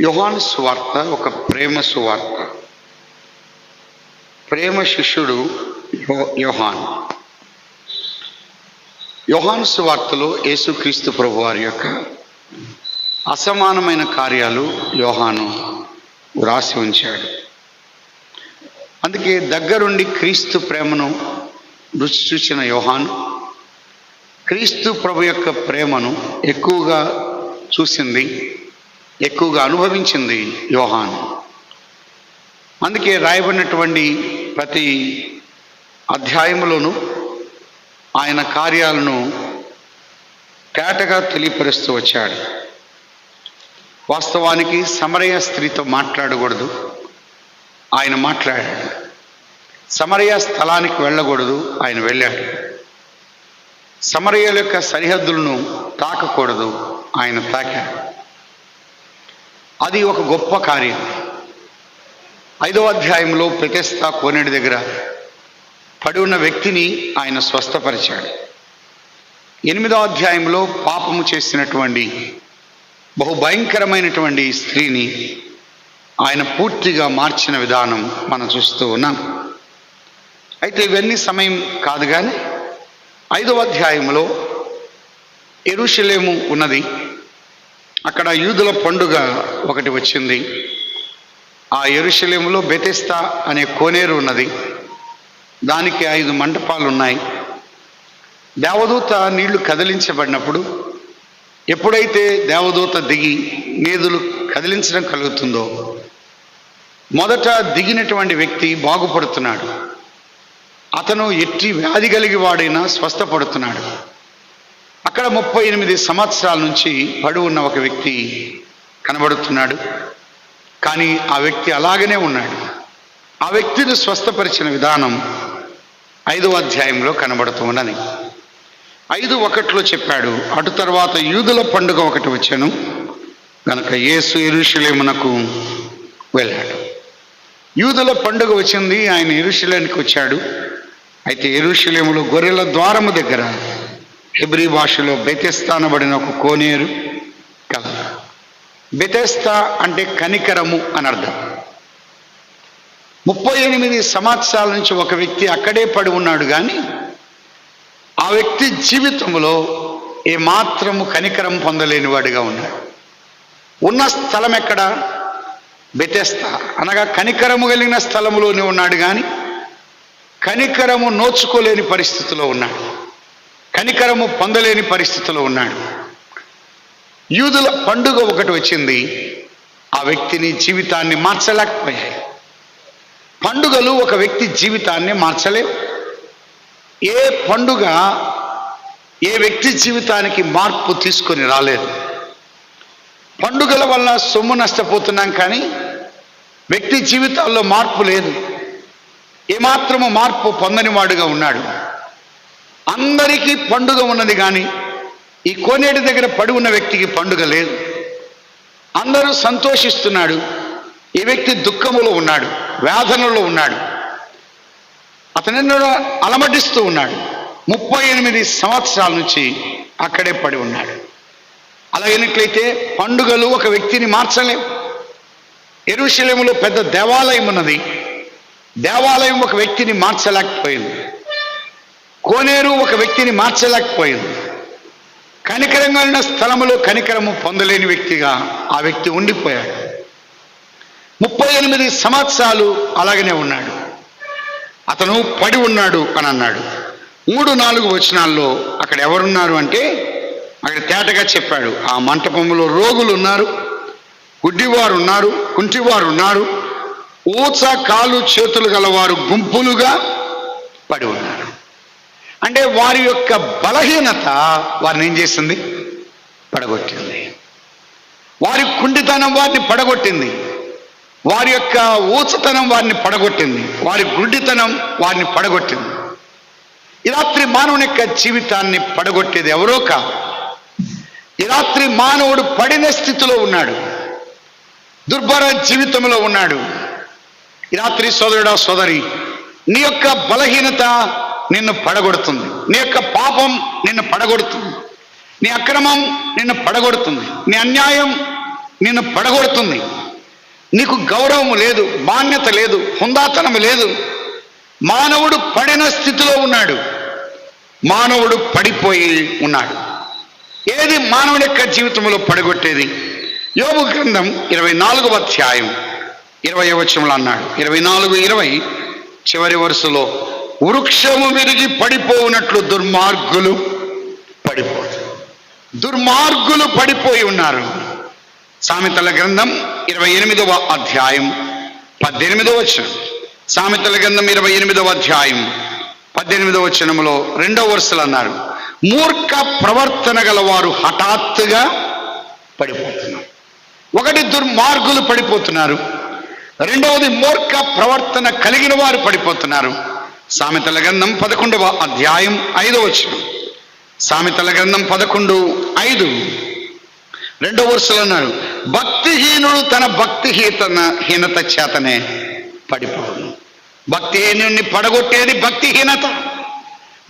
యోహాను సువార్త ఒక ప్రేమ సువార్త. ప్రేమ శిష్యుడు యో- యోహాన్. సువార్తలో యేసుక్రీస్తు ప్రభు వారి యొక్క అసమానమైన కార్యాలు యోహాను వ్రాసి ఉంచాడు. అందుకే దగ్గరుండి క్రీస్తు ప్రేమను రుచి చూసిన యోహాన్ క్రీస్తు ప్రభు యొక్క ప్రేమను ఎక్కువగా చూసింది ఎక్కువగా అనుభవించింది యోహాన్. అందుకే రాయబడినటువంటి ప్రతి అధ్యాయంలోనూ ఆయన కార్యాలను తేటగా తెలియపరుస్తూ వచ్చాడు. వాస్తవానికి సమరయ స్త్రీతో మాట్లాడకూడదు. ఆయన మాట్లాడాడు. సమరయ స్థలానికి వెళ్ళకూడదు. ఆయన వెళ్ళాడు. సమరయుల యొక్క సరిహద్దులను తాకకూడదు. ఆయన తాకాడు. అది ఒక గొప్ప కార్యం. ఐదవ అధ్యాయంలో ప్రతిష్ట కోనేటి దగ్గర పడి ఉన్న వ్యక్తిని ఆయన స్వస్థపరిచాడు. ఎనిమిదవ అధ్యాయంలో పాపము చేసినటువంటి బహు భయంకరమైనటువంటి స్త్రీని ఆయన పూర్తిగా మార్చిన విధానం మనం చూస్తూ ఉన్నాం. అయితే ఇవన్నీ సమయం కాదు కానీ ఐదవ అధ్యాయంలో ఎరుషలేము ఉన్నది. అక్కడ యూదుల పండుగ ఒకటి వచ్చింది. ఆ ఎరుషలేములో బెతెస్తా అనే కోనేరు ఉన్నది. దానికి ఐదు మంటపాలు ఉన్నాయి. దేవదూత నీళ్ళు కదిలించబడినప్పుడు ఎప్పుడైతే దేవదూత దిగి నీధులు కదిలించడం కలుగుతుందో మొదట దిగినటువంటి వ్యక్తి బాగుపడుతున్నాడు. అతను ఎట్టి వ్యాధి కలిగి వాడైనా స్వస్థపడుతున్నాడు. అక్కడ ముప్పై ఎనిమిది సంవత్సరాల నుంచి పడువున్న ఒక వ్యక్తి కనబడుతున్నాడు. కానీ ఆ వ్యక్తి అలాగనే ఉన్నాడు. ఆ వ్యక్తిని స్వస్థపరిచిన విధానం ఐదవ అధ్యాయంలో కనబడుతూ ఉన్నది ఐదు ఒకటిలో చెప్పాడు అటు తర్వాత యూదుల పండుగ ఒకటి వచ్చాను గనక యేసు ఇరుషులేమునకు వెళ్ళాడు. యూదుల పండుగ వచ్చింది ఆయన ఎరుషలేనికి వచ్చాడు. అయితే ఎరుషలేములో గొర్రెల ద్వారము దగ్గర హెబ్రీ భాషలో బెతెస్తానబడిన ఒక కోనేరు. కలదు బెతెస్తా అంటే కనికరము అని అర్థం. ముప్పై ఎనిమిది సంవత్సరాల నుంచి ఒక వ్యక్తి అక్కడే పడి ఉన్నాడు కానీ ఆ వ్యక్తి జీవితంలో ఏమాత్రము కనికరం పొందలేనివాడిగా ఉన్నాడు. ఉన్న స్థలం ఎక్కడ? బెతెస్తా. అనగా కనికరము కలిగిన స్థలములోనే ఉన్నాడు కానీ కనికరము నోచుకోలేని పరిస్థితిలో ఉన్నాడు. కనికరము పొందలేని పరిస్థితిలో ఉన్నాడు. యూదుల పండుగ ఒకటి వచ్చింది. ఆ వ్యక్తిని జీవితాన్ని మార్చలేకపోయాయి. పండుగలు ఒక వ్యక్తి జీవితాన్ని మార్చలేవు. ఏ పండుగ ఏ వ్యక్తి జీవితానికి మార్పు తీసుకొని రాలేదు. పండుగల వల్ల సొమ్ము నష్టపోతున్నాం కానీ వ్యక్తి జీవితాల్లో మార్పు లేదు. ఏమాత్రము మార్పు పొందని వాడుగా ఉన్నాడు. అందరికీ పండుగ ఉన్నది కానీ ఈ కోనేటి దగ్గర పడి ఉన్న వ్యక్తికి పండుగ లేదు. అందరూ సంతోషిస్తున్నాడు. ఈ వ్యక్తి దుఃఖములో ఉన్నాడు వేదనలో ఉన్నాడు. అతనెన్నడో అలమటిస్తూ ఉన్నాడు. ముప్పై ఎనిమిది సంవత్సరాల నుంచి అక్కడే పడి ఉన్నాడు. అలాగైనట్లయితే పండుగలు ఒక వ్యక్తిని మార్చలేవు ఎరుశలేములో పెద్ద దేవాలయం ఉన్నది. దేవాలయం ఒక వ్యక్తిని మార్చలేకపోయింది. కోనేరు ఒక వ్యక్తిని మార్చలేకపోయింది. కనికరంగా ఉన్న స్థలములో కనికరము పొందలేని వ్యక్తిగా ఆ వ్యక్తి ఉండిపోయాడు. ముప్పై ఎనిమిది సంవత్సరాలు అలాగనే ఉన్నాడు. అతను పడి ఉన్నాడు అని అన్నాడు. మూడు నాలుగు వచనాల్లో అక్కడ ఎవరున్నారు అంటే అక్కడ తేటగా చెప్పాడు. ఆ మంటపంలో రోగులు ఉన్నారు గుడ్డివారు ఉన్నారు కుంటివారు ఉన్నారు ఊచ కాలు చేతులు గలవారు గుంపులుగా పడి ఉన్నారు. అంటే వారి యొక్క బలహీనత వారిని ఏం చేసింది పడగొట్టింది. వారి కుండితనం వారిని పడగొట్టింది. వారి యొక్క ఊచతనం వారిని పడగొట్టింది. వారి గుడ్డితనం వారిని పడగొట్టింది. ఈ రాత్రి మానవుని యొక్క జీవితాన్ని పడగొట్టేది ఎవరో కాదు. ఈ రాత్రి మానవుడు పడిన స్థితిలో ఉన్నాడు. దుర్భర జీవితంలో ఉన్నాడు. ఈ రాత్రి సోదరుడా సోదరి నీ యొక్క బలహీనత నిన్ను పడగొడుతుంది. నీ యొక్క పాపం నిన్ను పడగొడుతుంది. నీ అక్రమం నిన్ను పడగొడుతుంది. నీ అన్యాయం నిన్ను పడగొడుతుంది. నీకు గౌరవము లేదు మాన్యత లేదు హుందాతనం లేదు. మానవుడు పడిన స్థితిలో ఉన్నాడు. మానవుడు పడిపోయి ఉన్నాడు. ఏది మానవుడి యొక్క జీవితంలో పడగొట్టేది? యోగు గ్రంథం ఇరవై నాలుగవ అధ్యాయం. ఇరవై వచనంలో అన్నాడు. ఇరవై నాలుగు ఇరవై చివరి వరుసలో వృక్షము విరిగి పడిపోవునట్లు దుర్మార్గులు పడిపోతారు దుర్మార్గులు పడిపోయి ఉన్నారు. సామెతల గ్రంథం ఇరవై ఎనిమిదవ అధ్యాయం పద్దెనిమిదవ వచనం. సామెతల గ్రంథం ఇరవై ఎనిమిదవ అధ్యాయం పద్దెనిమిదవ వచనములో రెండవ వరుసలు అన్నారు. మూర్ఖ ప్రవర్తన గల వారు హఠాత్తుగా పడిపోతున్నారు. ఒకటి దుర్మార్గులు పడిపోతున్నారు. రెండవది మూర్ఖ ప్రవర్తన కలిగిన వారు పడిపోతున్నారు. సామెతల గ్రంథం పదకొండవ అధ్యాయం ఐదవచ్చు సామెతల గ్రంథం పదకొండు ఐదు. రెండో వరుసలు అన్నాడు భక్తిహీనుడు తన భక్తిహీతన హీనత చేతనే పడిపోవడం భక్తిహీనుడిని పడగొట్టేది భక్తిహీనత.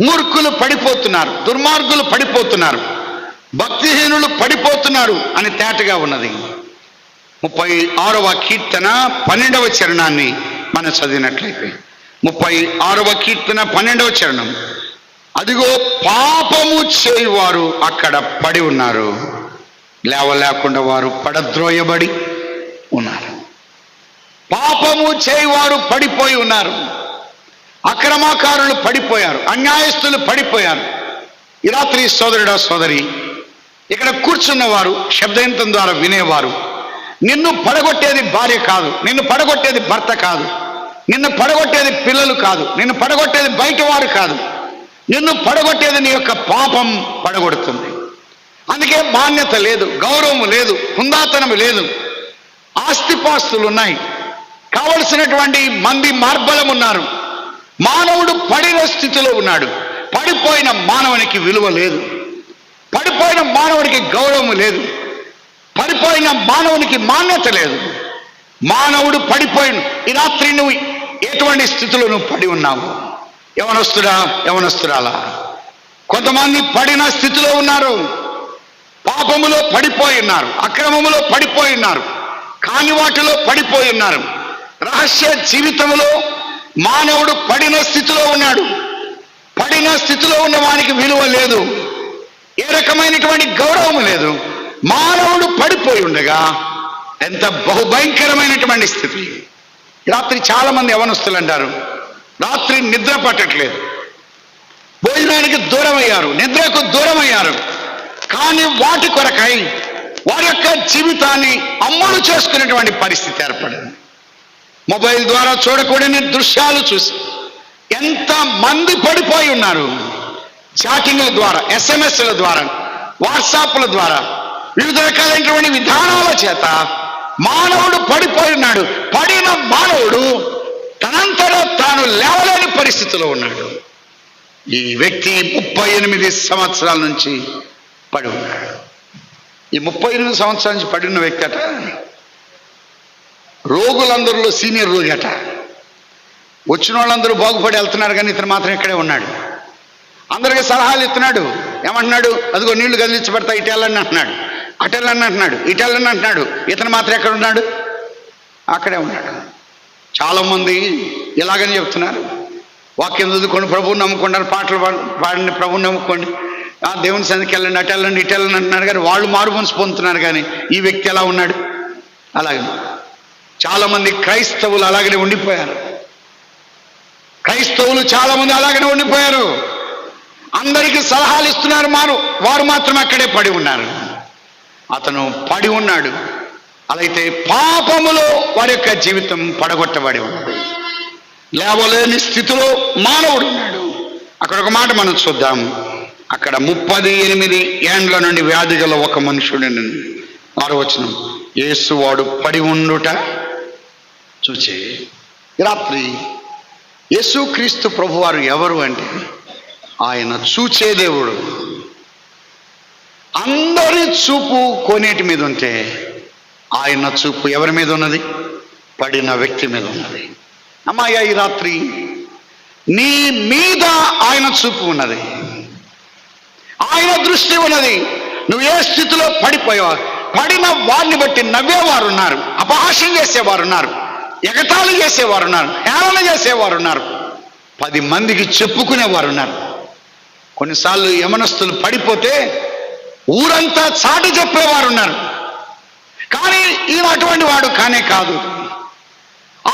మూర్ఖులు పడిపోతున్నారు దుర్మార్గులు పడిపోతున్నారు. భక్తిహీనులు పడిపోతున్నారు అని తేటగా ఉన్నది. ముప్పై ఆరవ కీర్తన పన్నెండవ చరణాన్ని మనం చదివినట్లయితే ముప్పై ఆరవ కీర్తన పన్నెండవ చరణం. అదిగో పాపము చేయువారు అక్కడ పడి ఉన్నారు. లేవలేకుండా వారు పడద్రోయబడి ఉన్నారు. పాపము చేయువారు పడిపోయి ఉన్నారు. అక్రమాకారులు పడిపోయారు. అన్యాయస్తులు పడిపోయారు. ఈ రాత్రి సోదరుడా సోదరి ఇక్కడ కూర్చున్నవారు శబ్దయంతం ద్వారా వినేవారు. నిన్ను పడగొట్టేది భార్య కాదు. నిన్ను పడగొట్టేది భర్త కాదు. నిన్ను పడగొట్టేది పిల్లలు కాదు నిన్ను పడగొట్టేది బయట వారు కాదు. నిన్ను పడగొట్టేది నీ యొక్క పాపం పడగొడుతుంది. అందుకే మాన్యత లేదు గౌరవం లేదు హుందాతనం లేదు. ఆస్తిపాస్తులు ఉన్నాయి కావలసినటువంటి మంది మార్బలం ఉన్నారు మానవుడు పడిన స్థితిలో ఉన్నాడు. పడిపోయిన మానవునికి విలువ లేదు. పడిపోయిన మానవుడికి గౌరవం లేదు. పడిపోయిన మానవునికి మాన్యత లేదు. మానవుడు పడిపోయిన ఈ రాత్రి నువ్వు ఎటువంటి స్థితిలో నువ్వు పడి ఉన్నావు? యవనస్తుడా యవనస్తురాలా కొంతమంది పడిన స్థితిలో ఉన్నారు. పాపములో పడిపోయి ఉన్నారు అక్రమములో పడిపోయి ఉన్నారు కాని వాటిలో పడిపోయి ఉన్నారు. రహస్య జీవితంలో మానవుడు పడిన స్థితిలో ఉన్నాడు. పడిన స్థితిలో ఉన్న వానికి విలువ లేదు. ఏ రకమైనటువంటి గౌరవం లేదు. మానవుడు పడిపోయి ఉండగా ఎంత బహుభయంకరమైనటువంటి స్థితి. రాత్రి చాలా మంది యవనస్తులు అంటారు. రాత్రి నిద్ర పట్టట్లేదు. భోజనానికి దూరం అయ్యారు నిద్రకు దూరం అయ్యారు కానీ వాటి కొరకై వారి యొక్క జీవితాన్ని అమ్ముడు చేసుకునేటువంటి పరిస్థితి ఏర్పడింది. మొబైల్ ద్వారా చూడకూడని దృశ్యాలు చూసి ఎంత మంది పడిపోయి ఉన్నారు. చాటింగ్ల ద్వారా ఎస్ఎంఎస్ల ద్వారా వాట్సాప్ల ద్వారా వివిధ రకాలైనటువంటి విధానాల చేత మానవుడు పడిపోయి ఉన్నాడు పడిన మానవుడు తనంతలో తాను లేవలేని పరిస్థితిలో ఉన్నాడు. ఈ వ్యక్తి ముప్పై ఎనిమిది సంవత్సరాల నుంచి పడి ఉన్నాడు. ఈ ముప్పై ఎనిమిది సంవత్సరాల నుంచి పడిన వ్యక్తి అట రోగులందరిలో సీనియర్ రోగి అట. వచ్చిన వాళ్ళందరూ బాగుపడి వెళ్తున్నారు కానీ ఇతను మాత్రం ఇక్కడే ఉన్నాడు. అందరికీ సలహాలు ఇస్తున్నాడు. ఏమంటున్నాడు? అదిగో నీళ్ళు గదిలించబడతాయి ఇటు వెళ్ళండి అంటున్నాడు. అటెళ్ళని అంటున్నాడు ఇటెళ్ళని అంటున్నాడు. ఇతను మాత్రం ఎక్కడ ఉన్నాడు? అక్కడే ఉన్నాడు. చాలామంది ఇలాగని చెప్తున్నారు. వాక్యం చదువుకోండి ప్రభువు నమ్ముకుంటారు పాటలు పాడ- పాడండి ప్రభువు నమ్ముకోండి. ఆ దేవుని సందికి వెళ్ళండి అటు వెళ్ళండి ఇటు వెళ్ళండి అంటున్నారు కానీ వాళ్ళు మారు మనసు పొందుతున్నారు కానీ ఈ వ్యక్తి ఎలా ఉన్నాడు? అలాగే. చాలామంది క్రైస్తవులు అలాగనే ఉండిపోయారు. క్రైస్తవులు చాలామంది అలాగనే ఉండిపోయారు. అందరికీ సలహాలు ఇస్తున్నారు మారు వారు మాత్రం అక్కడే పడి ఉన్నారు. అతను పడి ఉన్నాడు. అలాగైతే పాపములో వారి యొక్క జీవితం పడగొట్టబడి ఉన్నది. లేవలేని స్థితిలో మానవుడు ఉన్నాడు. అక్కడ ఒక మాట మనం చూద్దాం. అక్కడ ముప్పది ఎనిమిది ఏండ్ల నుండి వ్యాధి గల ఒక మనుషుడు ఆరో వచనం యేసు వాడు పడి ఉండుట చూచే. ఈ రాత్రి యేసుక్రీస్తు ప్రభువారు ఎవరు అంటే ఆయన చూచే దేవుడు. అందరి చూపు కోనేటి మీద ఉంటే ఆయన చూపు ఎవరి మీద ఉన్నది? పడిన వ్యక్తి మీద ఉన్నది. అమ్మాయ ఈ రాత్రి నీ మీద ఆయన చూపు ఉన్నది. ఆయన దృష్టి ఉన్నది. నువ్వు ఏ స్థితిలో పడిపోయావా పడిన వారిని బట్టి నవ్వేవారు ఉన్నారు. అపహాస్యం చేసేవారు ఉన్నారు. ఎగతాళి చేసేవారు ఉన్నారు. హేళన చేసేవారు ఉన్నారు. పది మందికి చెప్పుకునేవారు ఉన్నారు. కొన్నిసార్లు యమనస్తులు పడిపోతే ఊరంతా చాటి చెప్పేవారు ఉన్నారు కానీ ఈయన అటువంటి వాడు కానే కాదు.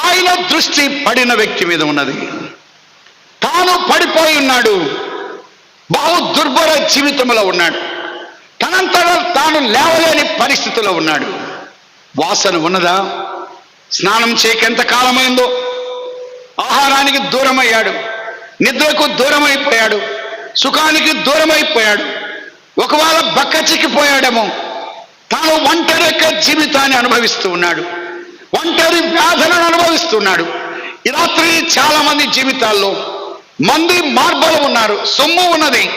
ఆయన దృష్టి పడిన వ్యక్తి మీద ఉన్నది. తాను పడిపోయి ఉన్నాడు. బహు దుర్భర జీవితంలో ఉన్నాడు. తనంతట తాను లేవలేని పరిస్థితిలో ఉన్నాడు. వాసన ఉన్నదా? స్నానం చేయక ఎంత కాలమైందో? ఆహారానికి దూరమయ్యాడు. నిద్రకు దూరమైపోయాడు. సుఖానికి దూరమైపోయాడు. ఒకవేళ బక్క చిక్కిపోయాడేమో తాను ఒంటరి యొక్క జీవితాన్ని అనుభవిస్తూ ఉన్నాడు. ఒంటరి వ్యాధులను అనుభవిస్తున్నాడు ఈ రాత్రి చాలా మంది జీవితాల్లో మంది మార్బలు ఉన్నారు సొమ్ము ఉన్నది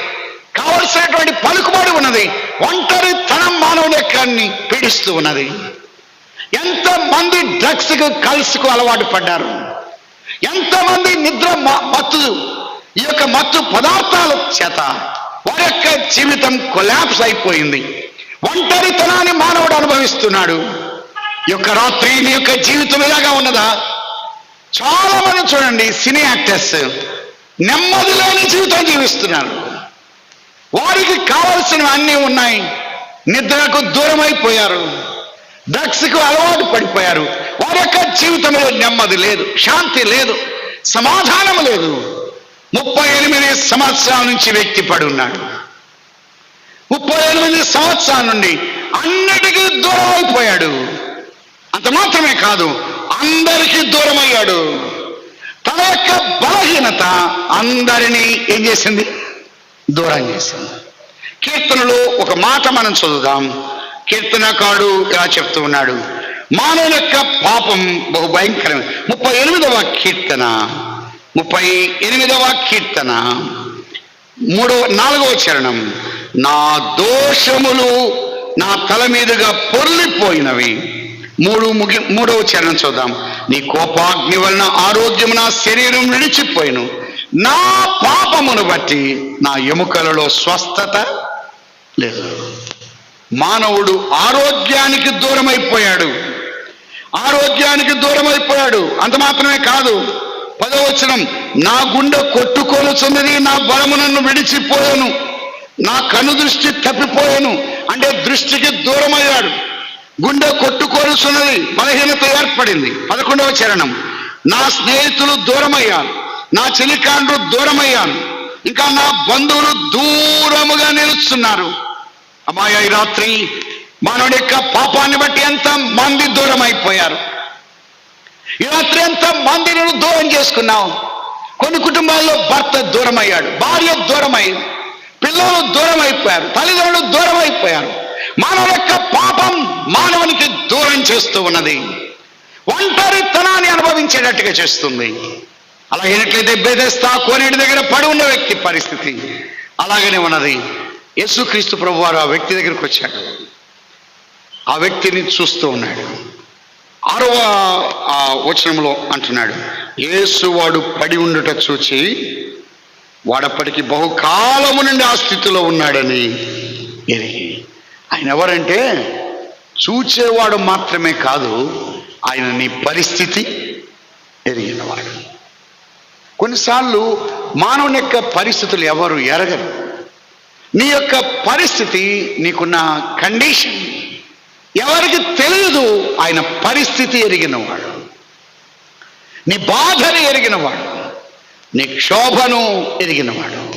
కావలసినటువంటి పలుకుబడి ఉన్నది ఒంటరి తనం మానవుని యొక్కని పీడిస్తూ ఉన్నది. ఎంత మంది డ్రగ్స్ కల్స్కు అలవాటు పడ్డారు? ఎంతమంది నిద్ర మ- మత్తు ఈ యొక్క మత్తు పదార్థాల చేత వారి యొక్క జీవితం కొలాప్స్ అయిపోయింది. ఒంటరితనాన్ని మానవుడు అనుభవిస్తున్నాడు. ఈ యొక్క రాత్రి నీ యొక్క జీవితం ఇలాగా ఉన్నదా? చాలా మంది చూడండి సినీ యాక్టర్స్ నెమ్మది లేని జీవితం జీవిస్తున్నారు. వారికి కావలసినవి అన్నీ ఉన్నాయి. నిద్రకు దూరం అయిపోయారు డ్రగ్స్కు అలవాటు పడిపోయారు. వారి యొక్క జీవితంలో నెమ్మది లేదు శాంతి లేదు సమాధానం లేదు. ముప్పై ఎనిమిది సంవత్సరాల నుంచి వ్యక్తి పడి ఉన్నాడు. ముప్పై ఎనిమిది సంవత్సరాల నుండి అన్నిటికీ దూరం అయిపోయాడు. అంత మాత్రమే కాదు అందరికీ దూరం అయ్యాడు. తన యొక్క బలహీనత అందరినీ ఏం చేసింది? దూరం చేసింది. కీర్తనలో ఒక మాట మనం చదువుదాం. కీర్తనకాడు ఇలా చెప్తూ ఉన్నాడు మానవుని యొక్క పాపం బహు భయంకరమైన. ముప్పై ఎనిమిదవ కీర్తన. ముప్పై ఎనిమిదవ కీర్తన. మూడవ నాలుగవ చరణం. నా దోషములు నా తల మీదుగా పొర్లిపోయినవి. మూడు ముగి మూడవ చరణం చూద్దాం. నీ కోపాగ్ని వలన ఆరోగ్యము నా శరీరం నిడిచిపోయిను నా పాపమును బట్టి నా ఎముకలలో స్వస్థత లేదు. మానవుడు ఆరోగ్యానికి దూరమైపోయాడు. ఆరోగ్యానికి దూరమైపోయాడు. అంత మాత్రమే కాదు. పదవచనం నా గుండె కొట్టుకొనుచున్నది నా బలము నన్ను విడిచిపోయాను నా కను దృష్టి తప్పిపోయాను అంటే దృష్టికి దూరమయ్యాడు. గుండె కొట్టుకొనుచున్నది బలహీనత ఏర్పడింది. పదకొండవ చరణం నా స్నేహితులు దూరమయ్యాను నా చెలికాండ్రు దూరమయ్యాను ఇంకా నా బంధువులు దూరముగా నిలుస్తున్నారు అమ్మాయి రాత్రి మానవుడి యొక్క పాపాన్ని బట్టి ఎంత మంది దూరం అయిపోయారు ఈ రాత్రి ఎంత మంది దూరం చేసుకున్నాం. కొన్ని కుటుంబాల్లో భర్త దూరం అయ్యాడు భార్య దూరం అయింది పిల్లలు దూరం అయిపోయారు తల్లిదండ్రులు దూరం అయిపోయారు మానవుడి యొక్క పాపం మానవునికి దూరం చేస్తూ ఉన్నది. ఒంటరితనాన్ని అనుభవించేటట్టుగా చేస్తుంది. అలా అయినట్లయితే బెదస్తా కోనేటి దగ్గర పడి ఉన్న వ్యక్తి పరిస్థితి అలాగనే ఉన్నది. యేసుక్రీస్తు ప్రభు వారు ఆ వ్యక్తి దగ్గరికి వచ్చాడు. ఆ వ్యక్తిని చూస్తూ ఉన్నాడు. ఆరవ ఆ వచనంలో అంటున్నాడు. యేసు వాడు పడి ఉండుట చూచి వాడప్పటికి బహుకాలము నుండి ఆ స్థితిలో ఉన్నాడని ఎరిగి. ఆయన ఎవరంటే చూచేవాడు మాత్రమే కాదు ఆయన నీ పరిస్థితి ఎరిగినవాడు. కొన్నిసార్లు మానవుని యొక్క పరిస్థితులు ఎవరు ఎరగరు. నీ యొక్క పరిస్థితి నీకున్న కండిషన్ ఎవరికి తెలియదు ఆయన పరిస్థితి ఎరిగినవాడు. నీ బాధను ఎరిగినవాడు. నీ క్షోభను ఎరిగినవాడు.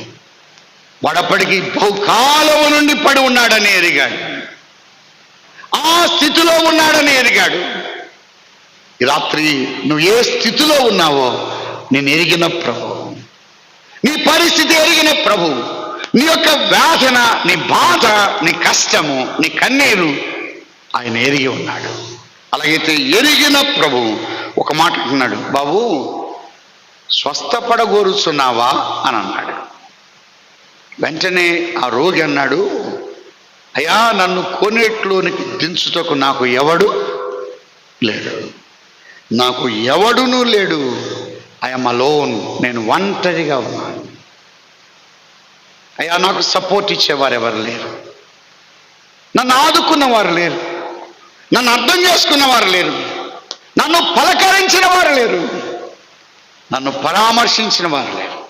వాడప్పటికి బహుకాలము నుండి పడి ఉన్నాడని ఎరిగాడు. ఆ స్థితిలో ఉన్నాడని ఎరిగాడు. రాత్రి నువ్వు ఏ స్థితిలో ఉన్నావో నేను ఎరిగిన ప్రభు. నీ పరిస్థితి ఎరిగిన ప్రభు. నీ యొక్క వేదన నీ బాధ నీ కష్టము నీ కన్నీరు ఆయన ఎరిగి ఉన్నాడు. అలాగైతే ఎరిగిన ప్రభు ఒక మాట అంటున్నాడు బాబు స్వస్థపడగోరుచున్నావా? అని అన్నాడు. వెంటనే ఆ రోగి అన్నాడు అయ్యా నన్ను కోనేట్లోనికి దించుటకు నాకు ఎవడు లేడు. నాకు ఎవడునూ లేడు. I'm alone. నేను ఒంటరిగా ఉన్నాను. అయ్యా నాకు సపోర్ట్ ఇచ్చేవారు ఎవరు లేరు. నన్ను ఆదుకున్నవారు లేరు. నన్ను అర్థం చేసుకున్న వారు లేరు. నన్ను పలకరించిన వారు లేరు. నన్ను పరామర్శించిన వారు లేరు.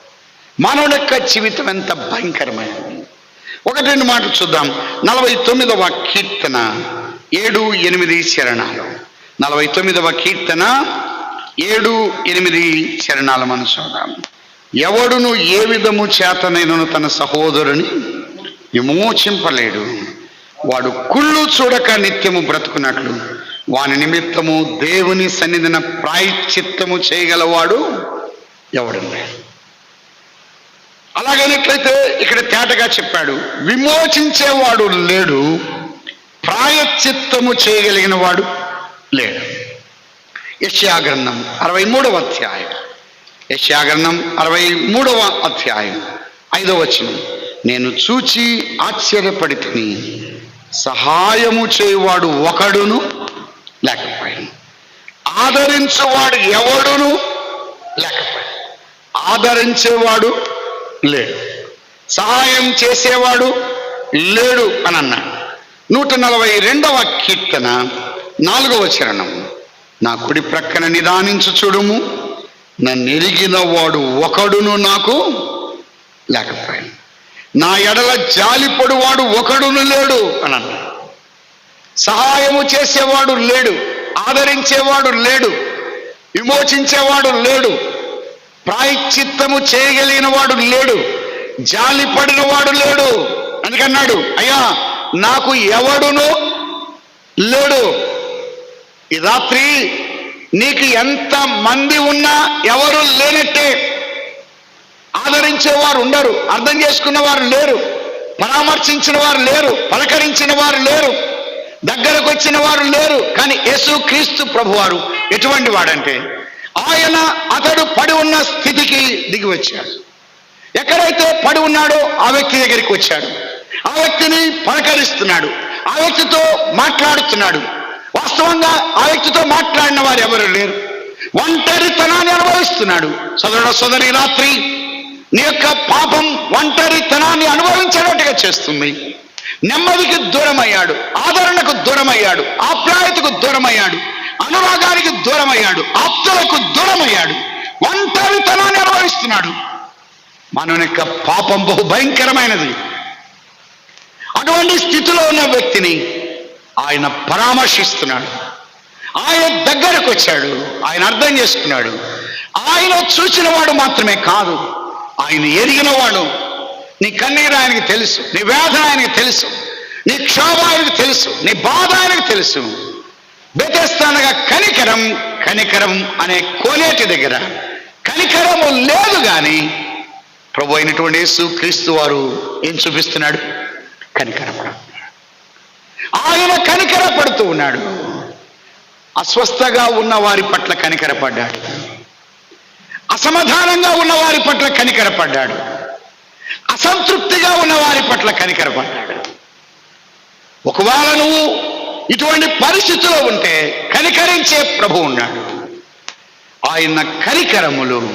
మానవుడి యొక్క జీవితం ఎంత భయంకరమైనది. ఒకటి రెండు మాటలు చూద్దాం. నలభై తొమ్మిదవ కీర్తన ఏడు ఎనిమిది శరణాలు నలభై తొమ్మిదవ కీర్తన ఏడు ఎనిమిది చరణాలు మనం చూద్దాం. ఎవడును ఏ విధము చేతనైనను తన సహోదరుని విమోచింపలేడు. వాడు కుళ్ళు చూడక నిత్యము బ్రతుకున్నట్లు. వాని నిమిత్తము దేవుని సన్నిధిన ప్రాయశ్చిత్తము చేయగలవాడు ఎవడున్నాడు అలాగైనట్లయితే ఇక్కడ తేటగా చెప్పాడు విమోచించేవాడు లేడు ప్రాయశ్చిత్తము చేయగలిగిన వాడు లేడు యశ్యాగ్రంథం అరవై మూడవ అధ్యాయం. యశ్యాగ్రంథం అరవై మూడవ అధ్యాయం ఐదవ వచనం. నేను చూచి ఆశ్చర్యపడి తిని సహాయము చేయువాడు ఒకడును లేకపోయాను. ఆదరించువాడు ఎవడును లేకపోయాను. ఆదరించేవాడు లేడు. సహాయం చేసేవాడు లేడు అని అన్నాడు నూట నలభై రెండవ కీర్తన నాలుగవ చరణం. నా కుడి ప్రక్కన నిదానించు చూడుము. నన్ను ఎరిగిన వాడు ఒకడును నాకు లేకపోయాను. నా ఎడల జాలిపడువాడు ఒకడును లేడు అని అన్నాడు. సహాయము చేసేవాడు లేడు ఆదరించేవాడు లేడు విమోచించేవాడు లేడు ప్రాయశ్చిత్తము చేయగలిగిన వాడు లేడు జాలి పడిన వాడు లేడు. అందుకన్నాడు అయ్యా నాకు ఎవడును లేడు. ఈ రాత్రి నీకు ఎంత మంది ఉన్నా ఎవరు లేనట్టే ఆదరించేవారు ఉండరు అర్థం చేసుకున్న వారు లేరు పరామర్శించిన వారు లేరు పలకరించిన వారు లేరు దగ్గరకు వచ్చిన వారు లేరు కానీ యేసు క్రీస్తు ప్రభువారు ఎటువంటి వాడంటే ఆయన అతడు పడి ఉన్న స్థితికి దిగి వచ్చాడు. ఎక్కడైతే పడి ఉన్నాడో ఆ వ్యక్తి దగ్గరికి వచ్చాడు. ఆ వ్యక్తిని పలకరిస్తున్నాడు ఆ వ్యక్తితో మాట్లాడుతున్నాడు. వాస్తవంగా ఆ వ్యక్తితో మాట్లాడిన వారు ఎవరు లేరు? ఒంటరితనాన్ని అనుభవిస్తున్నాడు. సోదరుడు సోదరి రాత్రి నీ యొక్క పాపం ఒంటరితనాన్ని అనుభవించేటట్టుగా చేస్తుంది. నెమ్మదికి దూరమయ్యాడు ఆదరణకు దూరమయ్యాడు ఆప్యాయతకు దూరమయ్యాడు అనురాగానికి దూరమయ్యాడు ఆప్తులకు దూరమయ్యాడు ఒంటరితనాన్ని అనుభవిస్తున్నాడు. మన యొక్క పాపం బహు భయంకరమైనది. అటువంటి స్థితిలో ఉన్న వ్యక్తిని ఆయన పరామర్శిస్తున్నాడు. ఆయన దగ్గరకు వచ్చాడు. ఆయన అర్థం చేసుకున్నాడు. ఆయన చూసిన వాడు మాత్రమే కాదు. ఆయన ఎరిగినవాడు నీ కన్నీరు ఆయనకి తెలుసు నీ వేదన ఆయనకి తెలుసు నీ క్షోభ ఆయనకు తెలుసు నీ బాధ ఆయనకు తెలుసు. బెతేస్తానగా కనికరం కనికరం అనే కోనేటి దగ్గర. కనికరము లేదు కానీ ప్రభు అయినటువంటి యేసు క్రీస్తు వారు ఏం చూపిస్తున్నాడు? కనికరం ఆయన కనికర పడుతూ ఉన్నాడు. అస్వస్థగా ఉన్న వారి పట్ల కనికరపడ్డాడు. అసమాధానంగా ఉన్న వారి పట్ల కనికరపడ్డాడు. అసంతృప్తిగా ఉన్న వారి పట్ల కనికరపడ్డాడు. ఒకవేళ నువ్వు ఇటువంటి పరిస్థితిలో ఉంటే కనికరించే ప్రభు ఉన్నాడు. ఆయన కనికరములు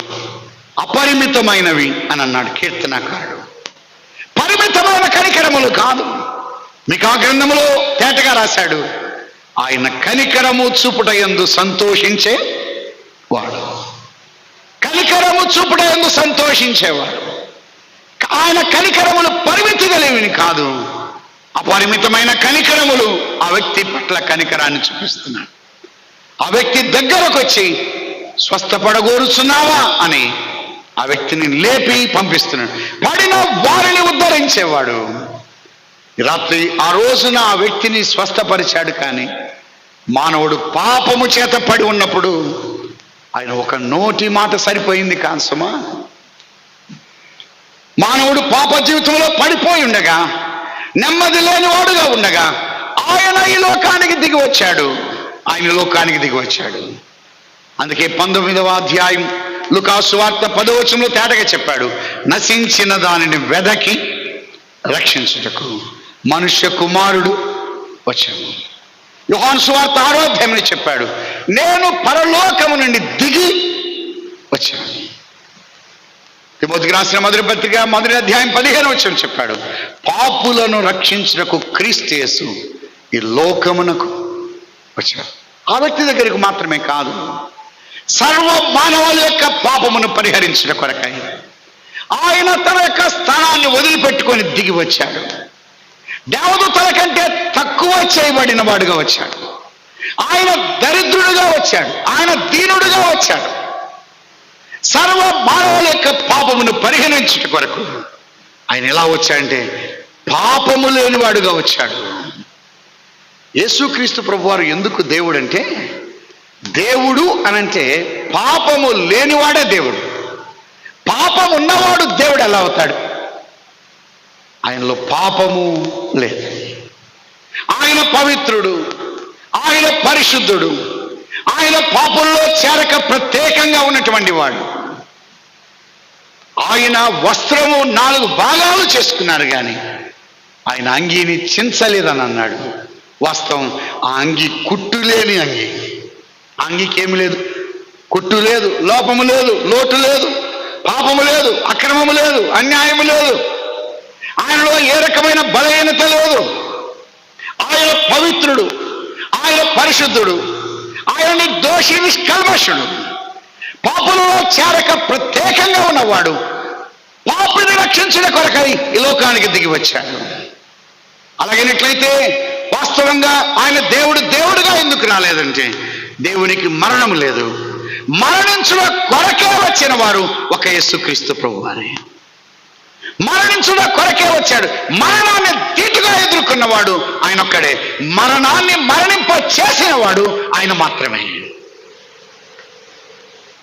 అపరిమితమైనవి అని అన్నాడు కీర్తనకారుడు. పరిమితమైన కనికరములు కాదు. మీకు ఆ గ్రంథములో తేటగా రాశాడు ఆయన కనికరము చూపుట ఎందు సంతోషించే వాడు. కనికరము చూపుట సంతోషించేవాడు ఆయన కనికరములు పరిమితి కలిగినవి కాదు. అపరిమితమైన కనికరములు ఆ వ్యక్తి పట్ల కనికరాన్ని చూపిస్తున్నాడు. ఆ వ్యక్తి దగ్గరకు వచ్చి స్వస్థపడగోరుచున్నావా? అని ఆ వ్యక్తిని లేపి పంపిస్తున్నాడు. పడిన వారిని ఉద్ధరించేవాడు. రాత్రి ఆ రోజున ఆ వ్యక్తిని స్వస్థపరిచాడు కానీ మానవుడు పాపము చేత పడి ఉన్నప్పుడు ఆయన ఒక నోటి మాట సరిపోయింది కాన్సమా మానవుడు పాప జీవితంలో పడిపోయి ఉండగా నెమ్మది లేనివాడుగా ఉండగా ఆయన ఈ లోకానికి దిగి వచ్చాడు. ఆయన లోకానికి దిగి వచ్చాడు. అందుకే పంతొమ్మిదవ అధ్యాయం లుకాసు వార్త పదవచంలో తేటగా చెప్పాడు నశించిన దానిని వెదకి రక్షించుటకు మనుష్య కుమారుడు వచ్చాడు. యుహాన్ సువార్త ఆరో చెప్పాడు నేను పరలోకము నుండి దిగి వచ్చాను. తిమోతికి రాసిన మొదటి పత్రిక మొదటి అధ్యాయం పదిహేను వచ్చాను చెప్పాడు పాపులను రక్షించుటకు క్రీస్తు ఈ లోకమునకు వచ్చాడు ఆ వ్యక్తి దగ్గరికి మాత్రమే కాదు సర్వ మానవుల యొక్క పాపమును పరిహరించిన కొరకై ఆయన తన యొక్క స్థానాన్ని వదిలిపెట్టుకొని దిగి వచ్చాడు. దేవదూతల కంటే తక్కువ చేయబడిన వాడుగా వచ్చాడు. ఆయన దరిద్రుడుగా వచ్చాడు. ఆయన దీనుడుగా వచ్చాడు. సర్వ మానవుల యొక్క పాపమును పరిగణించట కొరకు ఆయన ఎలా వచ్చాడంటే పాపము లేనివాడుగా వచ్చాడు. యేసుక్రీస్తు ప్రభువారు ఎందుకు దేవుడు అంటే దేవుడు అనంటే పాపము లేనివాడే దేవుడు. పాపం ఉన్నవాడు దేవుడు ఎలా అవుతాడు? ఆయనలో పాపము లేదు. ఆయన పవిత్రుడు. ఆయన పరిశుద్ధుడు. ఆయన పాపంలో చేరక ప్రత్యేకంగా ఉన్నటువంటి వాడు. ఆయన వస్త్రము నాలుగు భాగాలు చేసుకున్నారు కానీ ఆయన అంగీని చించలేదని అన్నాడు వాస్తవం ఆ అంగి కుట్టు లేని అంగి. అంగికేమి అంగికి ఏమి లేదు. కుట్టు లేదు లోపము లేదు లోటు లేదు పాపము లేదు అక్రమము లేదు అన్యాయము లేదు. ఆయనలో ఏ రకమైన బలహీనత లేదు. ఆయన పవిత్రుడు. ఆయన పరిశుద్ధుడు ఆయన నిర్దోషి నిష్కల్మషుడు పాపులలో చేరక ప్రత్యేకంగా ఉన్నవాడు పాపుని రక్షించిన కొరకై ఈ లోకానికి దిగి వచ్చాడు. అలాగైనట్లయితే వాస్తవంగా ఆయన దేవుడు దేవుడుగా ఎందుకు రాలేదంటే దేవునికి మరణం లేదు. మరణించడం కొరకే వచ్చిన వారు ఒక యేసుక్రీస్తు ప్రభు వారే మరణించుట కొరకే వచ్చాడు. మరణాన్ని తీటుగా ఎదుర్కొన్నవాడు ఆయన ఒక్కడే మరణాన్ని మరణింప చేసినవాడు ఆయన మాత్రమే.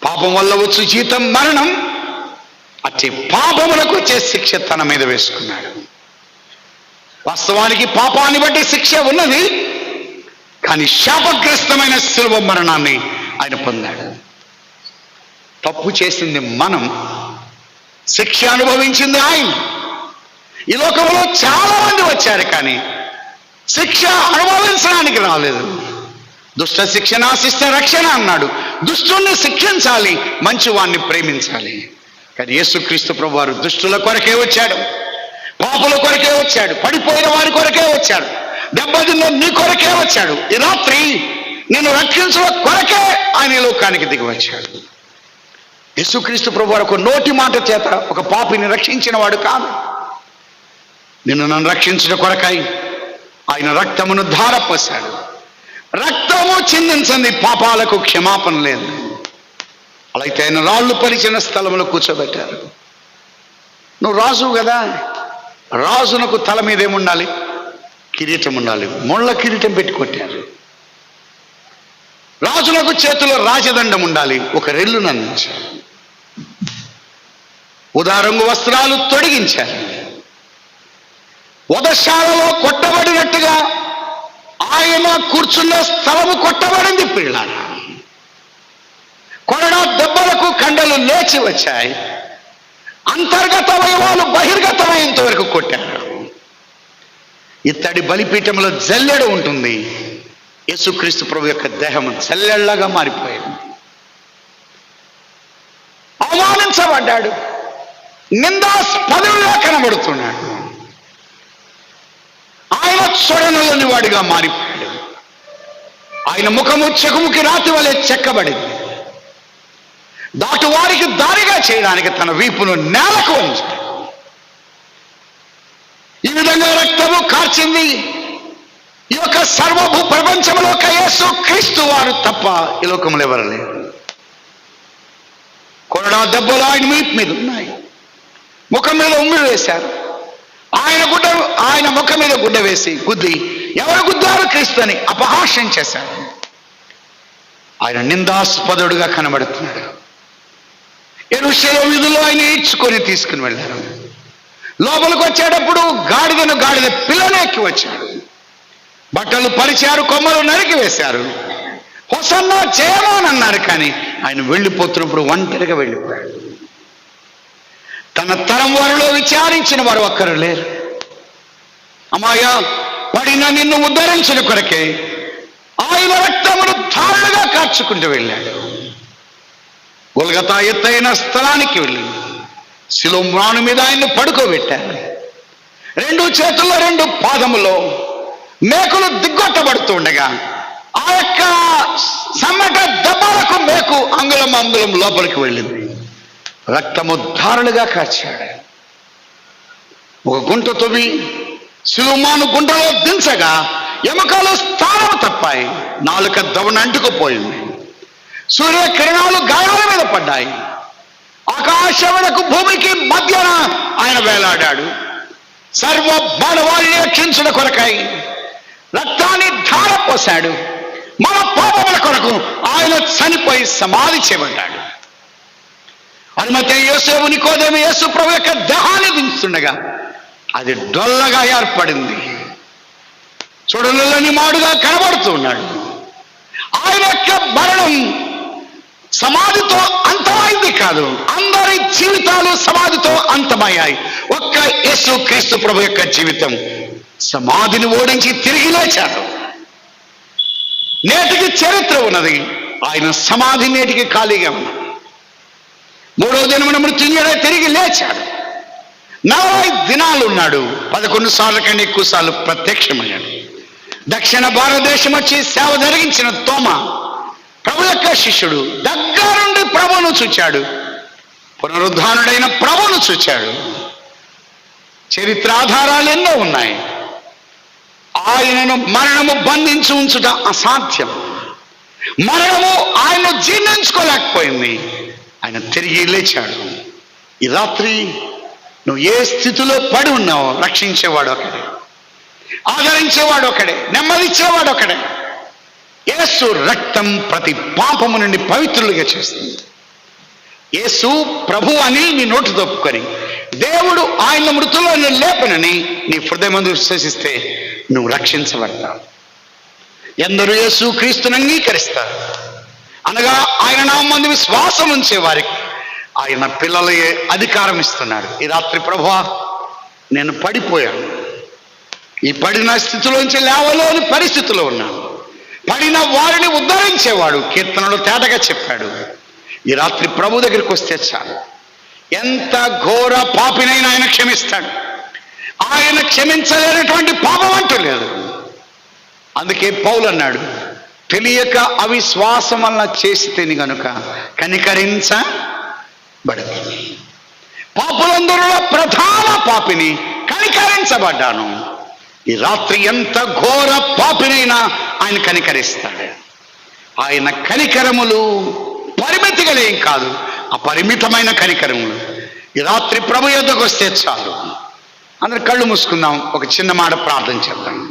పాపం వల్ల వచ్చు జీతం మరణం. అట్టి పాపములకు వచ్చే శిక్ష తన మీద వేసుకున్నాడు. వాస్తవానికి పాపాన్ని బట్టి శిక్ష ఉన్నది కానీ శాపగ్రస్తమైన సులభ మరణాన్ని ఆయన పొందాడు. తప్పు చేసింది మనం శిక్ష అనుభవించింది ఆయన. ఈ లోకంలో చాలా మంది వచ్చారు కానీ శిక్ష అనుభవించడానికి రాలేదు. దుష్ట శిక్షణ ఆశిస్తే రక్షణ అన్నాడు. దుష్టుల్ని శిక్షించాలి మంచివాణ్ణి ప్రేమించాలి. కానీ యేసుక్రీస్తు ప్రభు వారు దుష్టుల కొరకే వచ్చాడు పాపుల కొరకే వచ్చాడు పడిపోయిన వారి కొరకే వచ్చాడు దెబ్బతిన్న నీ కొరకే వచ్చాడు. ఈ రాత్రి నేను రక్షించడం కొరకే ఆయన లోకానికి దిగి వచ్చాడు. యేసుక్రీస్తు ప్రభు వారు ఒక నోటి మాట చేత ఒక పాపిని రక్షించిన వాడు కాదు. నిన్ను నన్ను రక్షించిన కొరకాయి ఆయన రక్తమును ధారపోశాడు. రక్తము చిందించండి పాపాలకు క్షమాపణ లేదు. అలా అయితే ఆయన రాళ్ళు పరిచిన స్థలంలో కూర్చోబెట్టారు. నువ్వు రాజు కదా? రాజునకు తల మీద ఏముండాలి? కిరీటం ఉండాలి. ముళ్ళ కిరీటం పెట్టుకొట్టారు రాజులకు చేతిలో రాజదండం ఉండాలి. ఒక రెల్లును అందించారు ఉదారంగు వస్త్రాలు తొడిగించారు. వధశాలలో కొట్టబడినట్టుగా ఆయన కూర్చున్న స్థలము కొట్టబడింది పిల్లల కొరడా దెబ్బలకు కండలు లేచి వచ్చాయి. అంతర్గత అవయవాలు బహిర్గతమయ్యేంత వరకు కొట్టారు. ఇత్తడి బలిపీఠంలో జల్లెడ ఉంటుంది. యేసుక్రీస్తు ప్రభు యొక్క దేహం జల్లెళ్ళగా మారిపోయింది. అవమానించబడ్డాడు. నిందాస్పదంగా కనబడుతున్నాడు. ఆయన చూడనలోని వాడిగా మారిపోయాడు. ఆయన ముఖము చెకుముకి రాతి వలె చెక్కబడింది. దాటు వారికి దారిగా చేయడానికి తన వీపును నేలకు ఉంచాడు ఈ విధంగా రక్తము కార్చింది ఈ యొక్క సర్వభూ ప్రపంచంలో ఒక యేసు క్రీస్తు వారు తప్ప ఈ లోకంలో ఎవరు లేరు. కొరడా దెబ్బలు ఆయన మీట్ మీద ఉన్నాయి. ముఖం మీద ఉంగుడు వేశారు. ఆయన గుడ్డ ఆయన ముఖం మీద గుడ్డ వేసి గుద్ది ఎవరు గుద్దారు? క్రీస్తు అని అపహాస్యం చేశారు. ఆయన నిందాస్పదుడుగా కనబడుతున్నాడు. ఎరుషలో విధులు ఆయన ఈడ్చుకొని తీసుకుని వెళ్ళారు. లోపలికి వచ్చేటప్పుడు గాడిదను గాడిద పిల్లలేకి వచ్చాడు బట్టలు పరిచారు కొమ్మలు నరికి వేశారు. హొసన్న చేయమని అన్నారు కానీ ఆయన వెళ్ళిపోతున్నప్పుడు ఒంటరిగా వెళ్ళిపోయాడు. తన తరం వారిలో విచారించిన వారు ఒక్కరు లేరు. అమ్మాయ పడిన నిన్ను ఉద్ధరించిన కొరకే ఆయన రక్తమును ధారులుగా కార్చుకుంటూ వెళ్ళాడు. గొలగతా ఎత్తైన స్థలానికి వెళ్ళి శిలోమ్రాను మీద ఆయన్ను పడుకోబెట్టారు. రెండు చేతుల్లో రెండు పాదములో మేకలు దిగ్గొట్టబడుతుండగా ఆ యొక్క సమ్మట దెబ్బలకు మేకు అంగుళం అంగుళం లోపలికి వెళ్ళింది. రక్తము ధారలుగా కాచాడు. ఒక గుంట తొవి సిలుమాను గుంటలో దించగా ఎముకలు స్థానం తప్పాయి. నాలుక దవన అంటుకుపోయింది సూర్యకిరణాలు గాయాల మీద పడ్డాయి. ఆకాశమునకు భూమికి మధ్యన ఆయన వేలాడాడు. సర్వ మానవాళిని రక్షించుట కొరకై రక్తాన్ని ధారపోశాడు. మన పాపముల కొరకు ఆయన చనిపోయి సమాధి చేయబడ్డాడు. అనుమతి యేసు నికోదేమి యేసు ప్రభు యొక్క దేహాన్ని దించుతుండగా అది డొల్లగా ఏర్పడింది. చూడలని మాడుగా కనబడుతూ ఉన్నాడు. ఆయన యొక్క మరణం సమాధితో అంతమైంది కాదు. అందరి జీవితాలు సమాధితో అంతమయ్యాయి. ఒక్క యేసు క్రీస్తు ప్రభు యొక్క జీవితం సమాధిని ఓడించి తిరిగి లేచాడు నేటికి చరిత్ర ఉన్నది. ఆయన సమాధి నేటికి ఖాళీగా ఉన్నది. మూడవ దినమున మృత్యుంజయుడే తిరిగి లేచాడు. నలభై దినాలు ఉన్నాడు. పదకొండు సార్ల కంటే ఎక్కువ సార్లు ప్రత్యక్షమయ్యాడు. దక్షిణ భారతదేశం వచ్చి సేవ జరిగించిన తోమ ప్రభు యొక్క శిష్యుడు దగ్గరుండి ప్రభును చూచాడు. పునరుద్ధానుడైన ప్రభును చూచాడు. చరిత్ర ఆధారాలు ఎన్నో ఉన్నాయి. ఆయనను మరణము బంధించి ఉంచుట అసాధ్యం. మరణము ఆయన జీర్ణించుకోలేకపోయింది. ఆయన తిరిగి లేచాడు. ఈ రాత్రి నువ్వు ఏ స్థితిలో పడి ఉన్నావో రక్షించేవాడు ఒకడే. ఆదరించేవాడు ఒకడే. నెమ్మదిచ్చేవాడు ఒకడే. యేసు రక్తం ప్రతి పాపము నుండి పవిత్రులుగా చేస్తుంది. యేసు ప్రభు అని నీ నోటు తప్పుకొని దేవుడు ఆయన మృతులో లేపనని నీ హృదయమందు విశ్వసిస్తే నువ్వు రక్షించబడతావు. ఎందరూ యేసు క్రీస్తుని అంగీకరిస్తారు. అనగా ఆయన నామందు విశ్వాసం ఉంచే వారికి ఆయన పిల్లలే అధికారం ఇస్తున్నాడు ఈ రాత్రి ప్రభా నేను పడిపోయాను. ఈ పడిన స్థితిలోంచి లేవలోని పరిస్థితిలో ఉన్నాను. పడిన వారిని ఉద్ధరించేవాడు కీర్తనలు తేటగా చెప్పాడు. ఈ రాత్రి ప్రభు దగ్గరికి వస్తే చాలు. ఎంత ఘోర పాపినైనా ఆయన క్షమిస్తాడు. ఆయన క్షమించలేనటువంటి పాపం అంటూ లేదు. అందుకే పౌలు అన్నాడు తెలియక అవిశ్వాసం వల్ల చేసితేని గనుక కనికరించబడదు. పాపులందరిలో ప్రధాన పాపిని కనికరించబడ్డాను. ఈ రాత్రి ఎంత ఘోర పాపినైనా ఆయన కనికరిస్తాడు. ఆయన కనికరములు పరిమితి గలేం కాదు అపరిమితమైన కనికరములు. ఈ రాత్రి ప్రభు యొద్దకు వస్తే చాలు. అందరు కళ్ళు మూసుకుందాం. ఒక చిన్న మాట ప్రార్థన చేద్దాం.